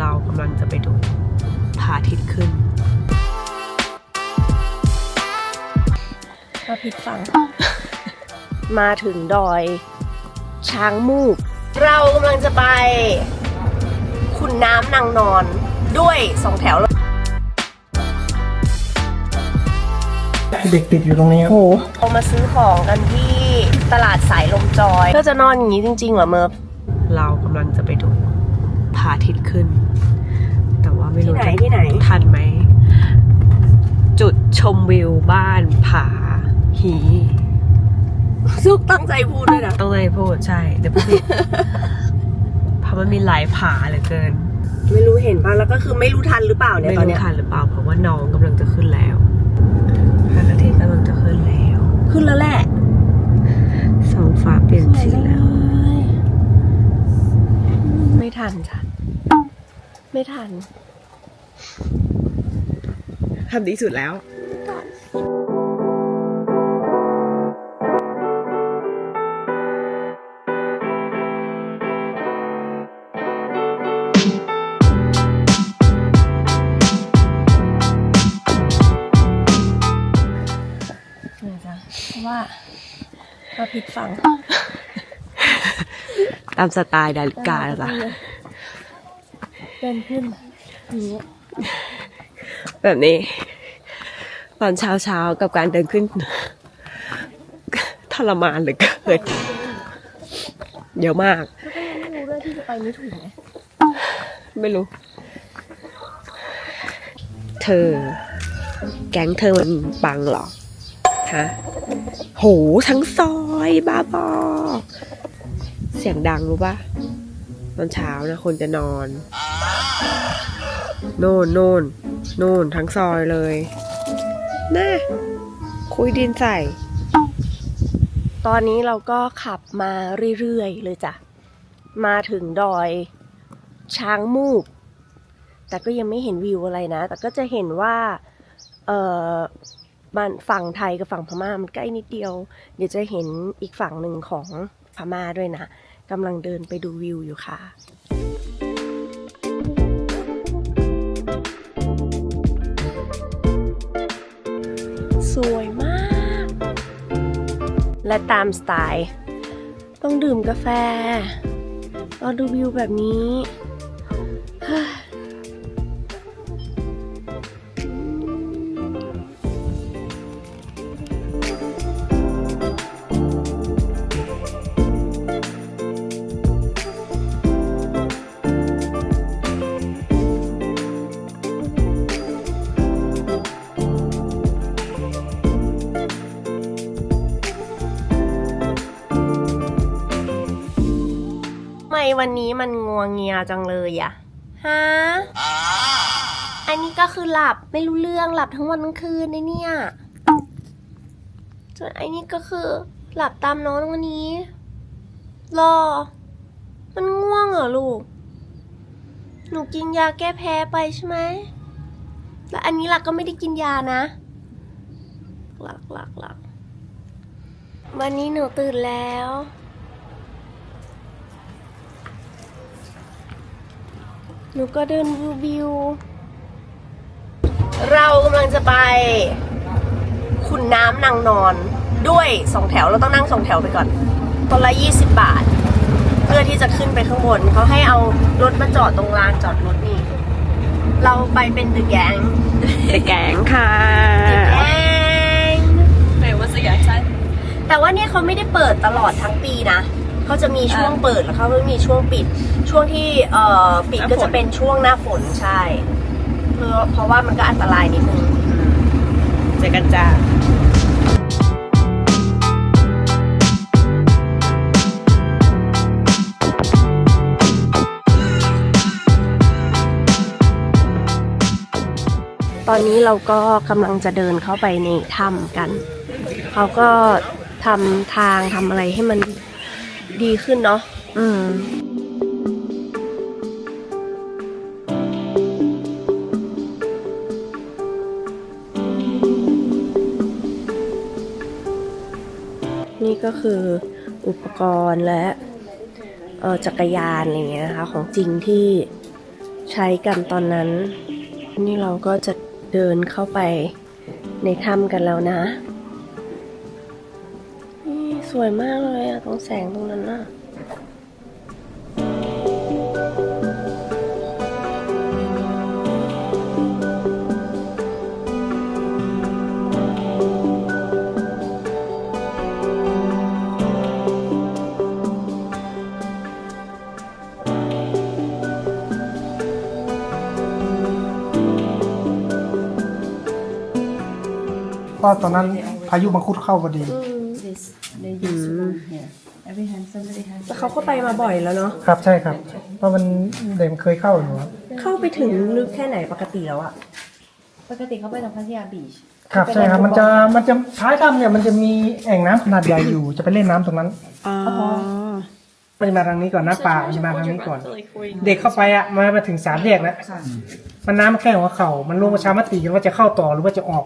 เรากำลังจะไปดูพระอาทิตย์ขึ้นมาผิดฝั่งมาถึงดอย ช้างมูก เรากำลังจะไปขุนน้ำนางนอนด้วยสองแถว เด็กติดอยู่ตรงนี้ครับโหเรามาซื้อของกันที่ตลาดสายลมจอยเพื่อจะนอนอย่างนี้จริงๆเหรอเมิร์ฟเรากำลังจะไปดู พระอาทิตย์ขึ้น แต่ว่าไม่รู้ที่ไหนจะที่ไหน ทันไหม จุดชมวิวบ้านผาหีซุกตั้งใจพูดด้วยนะต้องเลยพูดใช่ เดี๋ยวพูดผิดเพราะมันมีหลายผาเหลือเกิน ไม่รู้เห็นป่ะแล้วก็คือไม่รู้ทันหรือเปล่าเนี่ยไม่ตอนรู้เนี้ยทันหรือเปล่าเพราะว่าน้องกำลังจะขึ้นแล้วพระอาทิตย์กำลังจะขึ้นแล้ว ขึ้นแล้วแหละ สองฟ้าเปลี่ยนสีแล้ว ไม่ทันจ้ะ ไม่ทันทำดีสุดแล้วเหนื่อยจ้ะเพราะว่ามาผิดฝั่ง ตามสไตล์ดาริกาแล้วจ้ะ เดินขึ้นอย่างนี้แบบนี้ ตอนเช้าเช้าๆกับการเดินขึ้นทรมานเหลือเกินเยอะมากแล้วก็ยังไม่รู้ด้วยที่จะไปไม่ถูกไงไม่รู้ เธอ แก๊งเธอมันปังเหรอฮะโหทั้งซอยบ้าบอ เสียงดังรู้ปะตอนเช้านะคนจะนอน โน่นโน่นโน่นทั้งซอยเลยน่าคุยดินใส่ ตอนนี้เราก็ขับมาเรื่อยๆเลยจ้ะ มาถึงดอยช้างมูก แต่ก็ยังไม่เห็นวิวอะไรนะ แต่ก็จะเห็นว่า เออมันฝั่งไทยกับฝั่งพม่ามันใกล้นิดเดียว เดี๋ยวจะเห็นอีกฝั่งหนึ่งของพม่าด้วยนะกำลังเดินไปดูวิวอยู่ค่ะ สวยมาก และตามสไตล์ ต้องดื่มกาแฟรอดูวิวแบบนี้ วันนี้มันงัวเงียจังเลยอะฮะ อันนี้ก็คือหลับไม่รู้เรื่องหลับทั้งวันทั้งคืนเลยเนี่ย ส่วนไอ้นี่ก็คือหลับตามน้องวันนี้ รอ มันง่วงเหรอลูก หนูกินยาแก้แพ้ไปใช่ไหม แล้วอันนี้หลักก็ไม่ได้กินยานะ หลักหลักหลักวันนี้หนูตื่นแล้ว หนูก็เดินดูวิว เรากำลังจะไปขุนน้ำนางนอนด้วยสองแถวเราต้องนั่งสองแถวไปก่อนคนละยี่สิบบาท เพื่อที่จะขึ้นไปข้างบน เขาให้เอารถมาจอดตรงลานจอดรถนี่ เราไปเป็นเดอะแกงไปแกงค่ะแกงไหนว่าเสียใช่แต่ว่าเนี่ยเขาไม่ได้เปิดตลอดทั้งปีนะ เขาจะมีช่วงเปิดแล้วเขาก็มีช่วงปิด ช่วงที่เอ่อปิดก็จะเป็นช่วงหน้าฝนใช่เพราะเพราะว่ามันก็อันตรายนิดนึง เจอกันจ้าตอนนี้เราก็กำลังจะเดินเข้าไปในถ้ำกัน เขาก็ทำทางทำอะไรให้มัน ดีขึ้นเนาะอืมนี่ก็คืออุปกรณ์และออจักรยานอะไรเงี้ยนะคะของจริงที่ใช้กันตอนนั้น นี่เราก็จะเดินเข้าไปในถ้ำกันแล้วนะ สวยมากเลยอะตรงแสงตรงนั้นน่ะเพราะตอนนั้นพายุมังคุดเข้าพอดี แต่เขาก็ไปมาบ่อยแล้วเนาะครับใช่ครับ เพราะมันเด็กมันเคยเข้าอยู่ครับเข้าไปถึงลึกแค่ไหนปกติแล้วอะปกติเขาไปตรงพัทยาบีชครับใช่ครับมันจะมันจะท้ายถ้ำเนี่ยมันจะมีแอ่งน้ำขนาดใหญ่อยู่ จะไปเล่นน้ำตรงนั้นอ๋อมันจะมาทางนี้ก่อนน้ำป่ามันจะมาทางนี้ก่อน เด็กเข้าไปอะมามาถึงสามแยกแล้วมันน้ำแค่หัวเข่ามันลงประชามติกันว่าจะเข้าต่อหรือว่าจะออก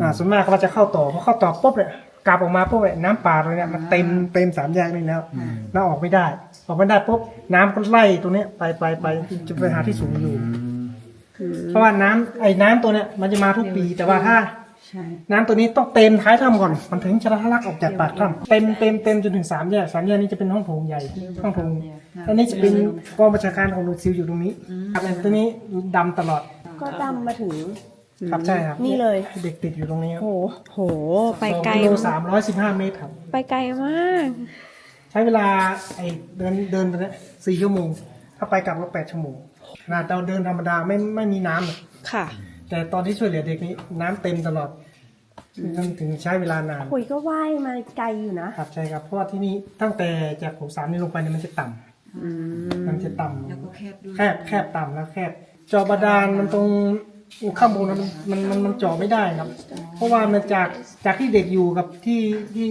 อ่าส่วนมากเขาว่าจะเข้าต่อพอเข้าต่อปุ๊บเนี่ย กลับออกมาปุ๊บเนี่ยน้ำป่าตรงเนี้ยมันเต็มเต็มสามแยกนี่แล้วแล้วออกไม่ได้ ออกไม่ได้ปุ๊บน้ำก็ไล่ตรงเนี้ยไปไปไปจะไปหาที่สูงอยู่ เพราะว่าน้ำไอ้น้ำตัวเนี้ยมันจะมาทุกปีแต่ว่าถ้า ใช่ น้ำตัวนี้ต้องเต็มท้ายถ้ำก่อน มันถึงจะทะลักออกจากปากถ้ำเต็มเต็มเต็มจนถึงสามแยกสามแยกนี้จะเป็นห้องโถงใหญ่ ห้องโถงอันนี้จะเป็นกองบัญชาการของหน่วยซิลอยู่ตรงนี้ครับตัวนี้ดำตลอด ก็ดำมาถึง ครับใช่ครับนี่เลยเด็กติดอยู่ตรงนี้ครับโห โห ไปไกลสองกิโลมากสามร้อยสิบห้าเมตรครับ ไปไกลมาก ใช้เวลาไอ้เดินเดินไปเนี่ยสี่ชั่วโมง ถ้าไปกลับก็แปดชั่วโมงขนาดเราเดินธรรมดาไม่ไม่มีน้ำอะค่ะ แต่ตอนที่ช่วยเหลือเด็กนี้น้ำเต็มตลอดถึงถึงใช้เวลานาน คุยก็ว่ายมาไกลอยู่นะ ครับใช่ครับเพราะว่าที่นี่ตั้งแต่จากโถงสามนี่ลงไปเนี่ยมันจะต่ำมันจะต่ำแล้วก็แคบด้วย แคบแคบต่ำแล้วแคบเจอบาดาลมันตรง ข้างบนนั้นมันมันมันเจาะไม่ได้ครับ เพราะว่ามันจากจากที่เด็กอยู่กับที่ที่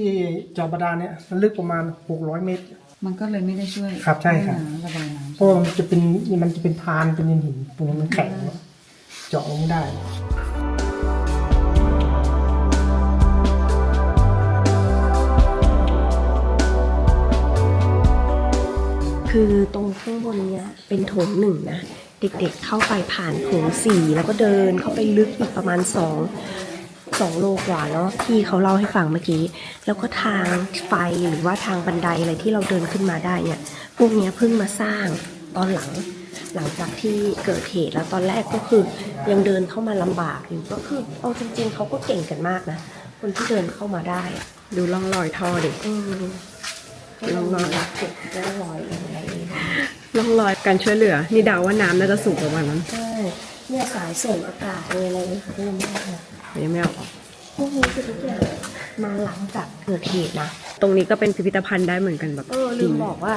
เจอบาดาลเนี่ยมันลึกประมาณ 600 เมตร มันก็เลยไม่ได้ช่วยครับใช่ครับน้ำระบายน้ำเพราะว่ามันจะเป็นมันจะเป็นพานเป็นหินตรงนี้มันแข็งเจาะลงไม่ได้ คือตรงข้างบนเนี้ยเป็นโถงหนึ่งนะ เด็กๆเข้าไปผ่านโถงสี่แล้วก็เดินเข้าไปลึกอีกประมาณสองสองโลกว่าเนาะที่เขาเล่าให้ฟังเมื่อกี้ แล้วก็ทางไฟหรือว่าทางบันไดอะไรที่เราเดินขึ้นมาได้เนี่ยพวกนี้เพิ่งมาสร้างตอนหลัง หลังจากที่เกิดเหตุแล้วตอนแรกก็คือยังเดินเข้ามาลำบากอยู่ก็คือเอาจริง ๆเขาก็เก่งกันมากนะคนที่เดินเข้ามาได้ ดูร่องรอยท่อดิอ มลองมาเก็บได้รอยอะไรอย่างเงี้ยร่องรอยการช่วยเหลือ นี่เดาว่าน้ำน่าจะสูงประมาณนั้นใช่เนี่ยสายส่งอากาศเลยอะไรเนี่ยเขาก็ยังไม่ได้เลยยังไม่เอาออกพวกนี้คือทุกอย่างมาหลังจากเกิดเหตุนะ ตรงนี้ก็เป็นพิพิธภัณฑ์ได้เหมือนกันแบบเออลืมบอกว่า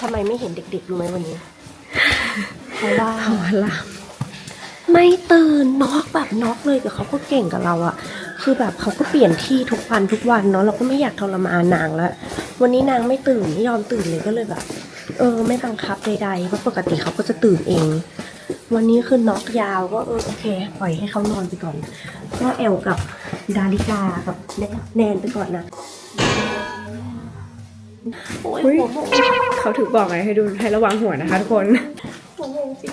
ทำไมไม่เห็นเด็กๆรู้ไหมวันนี้เพราะว่าอ๋อลามไม่ตื่นน็อกแบบน็อกเลยแต่เขาก็เก่งกับเราอะ คือแบบเขาก็เปลี่ยนที่ทุกวันทุกวันเนาะเราก็ไม่อยากทรมานนางแล้ววันนี้นางไม่ตื่นไม่ยอมตื่นเลยก็เลยแบบ เออ ไม่บังคับใดๆเพราะปกติเขาก็จะตื่นเอง วันนี้คือน็อกยาวก็เออโอเคปล่อยให้เขานอนไปก่อน ก็แอลกับดาริกากับแนแนนไปก่อนนะโอ้ยอุ๊ยหัวโมงเขาถึงบอกไงให้ดูให้ระวังหัวนะคะทุกคนหัวโมงสิ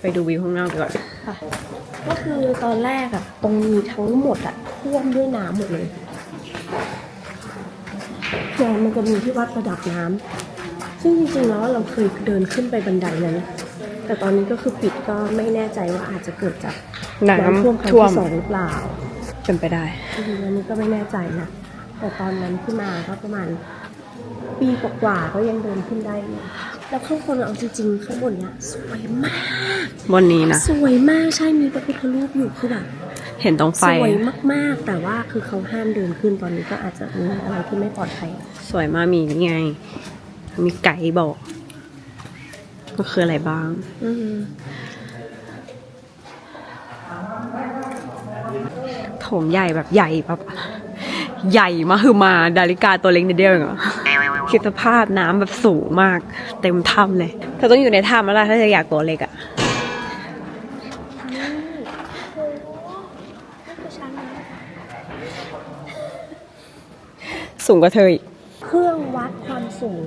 ไปดูวิวข้างนอกดีกว่อนค่ะ ก็คือตอนแรกอะตรงนี้ทั้งหมดอะท่วมด้วยน้ำหมดเลยแนนมันจะมีที่วัดระดับน้ำซึ่งจริงๆแล้วเราเคยเดินขึ้นไปบันไดนั้น แต่ตอนนี้ก็คือปิดก็ไม่แน่ใจว่าอาจจะเกิดจากน้น้ำท่วมครั้งำท่วมที่สองหรือเปล่าเป็นไปได้จริงๆอันนี้ก็ไม่แน่ใจนะแต่ตอนนั้นที่มาก็ประมาณ ปีกว่าๆก็ยังเดินขึ้นได้อยู่แล้วข้างบนเอาจริงๆข้างบนเนี้ยสวยมาก บนนี้นะ สวยมากใช่มีพระพุทธรูปอยู่คือแบบเห็นตรงไฟ สวยมากๆ แต่ว่าคือเขาห้ามเดินขึ้นตอนนี้ก็อาจจะมีอะไรที่ไม่ปลอดภัย สวยมากมีนี่ไง มีไก่บอก ก็คืออะไรบ้าง อืมโถงใหญ่แบบใหญ่แบบใหญ่มาคือมาดาริกาตัวเล็กนิดเดียวเองเหรอ คิดสภาพน้ำแบบสูงมาก เต็มถ้ำเลยเธอต้องอยู่ในถ้ำแล้วล่ะถ้าจะอยากตัวเล็กอะสูงกว่าเธออีกเครื่องวัดความสูง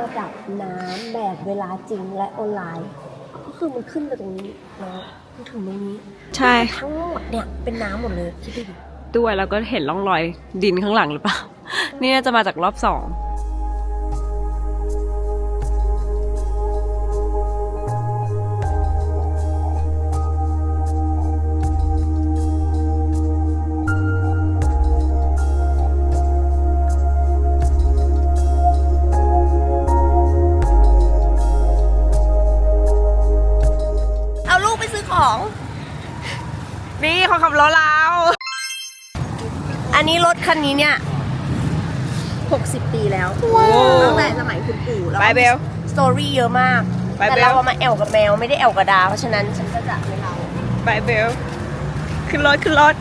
ระดับน้ำแบบเวลาจริงและออนไลน์คือมันขึ้นไปตรงนี้แล้วมันถึงตรงนี้ ใช่ ทั้งหมดเนี่ยเป็นน้ำหมดเลยคิดดูดิ ด้วย แล้วก็เห็นร่องรอยดินข้างหลังหรือเปล่า นี่น่าจะมาจากรอบสอง อันนี้รถคันนี้เนี่ย60 ปีแล้วตั้งแต่สมัยคุณปู่แล้วไปเบลสตอรี่เยอะมากไปแต่เบลเราเอามาแอวกับแมวไม่ได้แอวกับดา เพราะฉะนั้นฉันก็จะไม่เราไปเบลขึ้นรถขึ้นรถ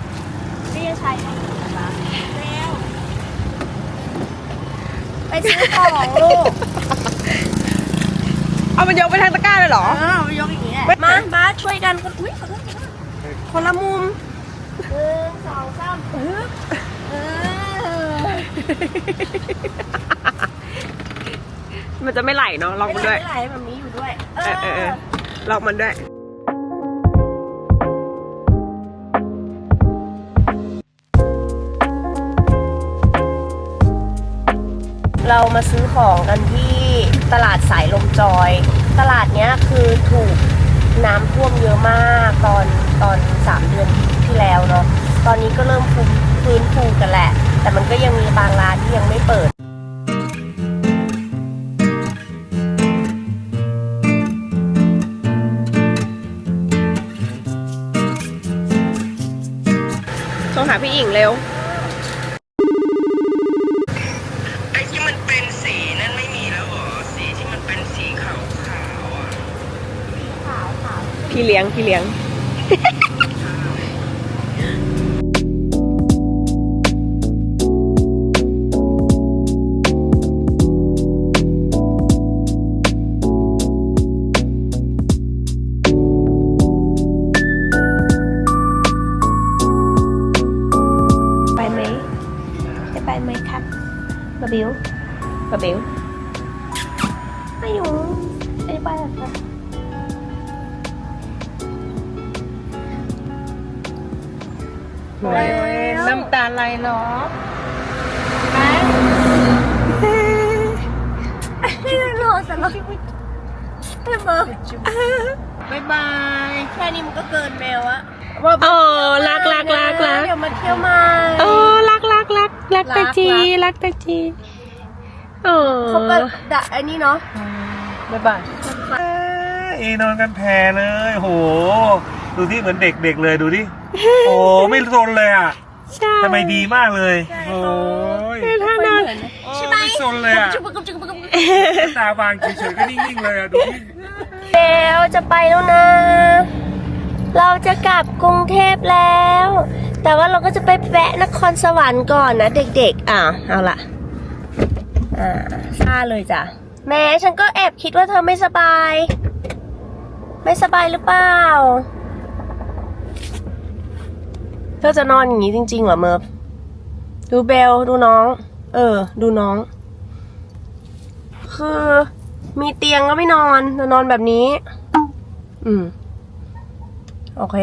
ไม่ยังใช้ได้อยู่นะคะเร็วไปซื้อของลูก เอามันยกไปทางตะกร้าเลยเหรอเออมายกอย่างนี้แหละ มามาช่วยกันคนอุ้ยขอโทษขอโทษคนละมุมหนึ่งสองสามอึ๊บเออ มันจะไม่ไหลเนาะลองไม่มันไหลด้วย ไม่ไหลแบบนี้อยู่ด้วย เออเออเออลองมันด้วย เรามาซื้อของกันที่ตลาดสายลมจอย ตลาดเนี้ยคือถูกน้ำท่วมเยอะมากตอนตอนสามเดือนที่แล้วเนาะ ตอนนี้ก็เริ่มฟื้นฟื้นฟูกันแหละ แต่มันก็ยังมีบางร้านที่ยังไม่เปิดโทรหาพี่อิงเร็ว ไอ้ที่มันเป็นสีนั่นไม่มีแล้วเหรอ สีที่มันเป็นสีขาวขาวๆอะ พี่เลี้ยง พี่เลี้ยง บาบิวไม่อยู่ไม่ไปหรอกครับน้ำตาไหลเนาะไม่รอแต่เราไม่เบอร์บ๊ายบาย แค่นี้มันก็เกินแมวอะเออรักรักรักรักเดี๋ยวมาเที่ยวมาเออรักรักรักรักรักตาจีรักรักตาจี เออเขาก็ดะไอ้นี่เนาะบ๊ายบายเอนอนกันแพรเลยโห ดูที่เหมือนเด็กๆเลยดูดิโอ้ไม่ซนเลยอะใช่ทำไมดีมากเลยโอ้ยท่านอนใช่ไหมไม่ซนเลยอะจุ๊บจุ๊บจุ๊บจุ๊บตาบางเฉยๆก็นิ่งๆเลยอะดูที่เบลจะไปแล้วนะ เราจะกลับกรุงเทพแล้ว แต่ว่าเราก็จะไปแวะนครสวรรค์ก่อนนะเด็กๆอะเอาล่ะ อ่าซาเลยจ้ะ แม่ฉันก็แอบคิดว่าเธอไม่สบาย ไม่สบายหรือเปล่า เธอจะนอนอย่างนี้จริงๆเหรอเมิร์ฟดูเบลดูน้อง เออ ดูน้อง คือมีเตียงก็ไม่นอนจะนอนแบบนี้ อืม โอเค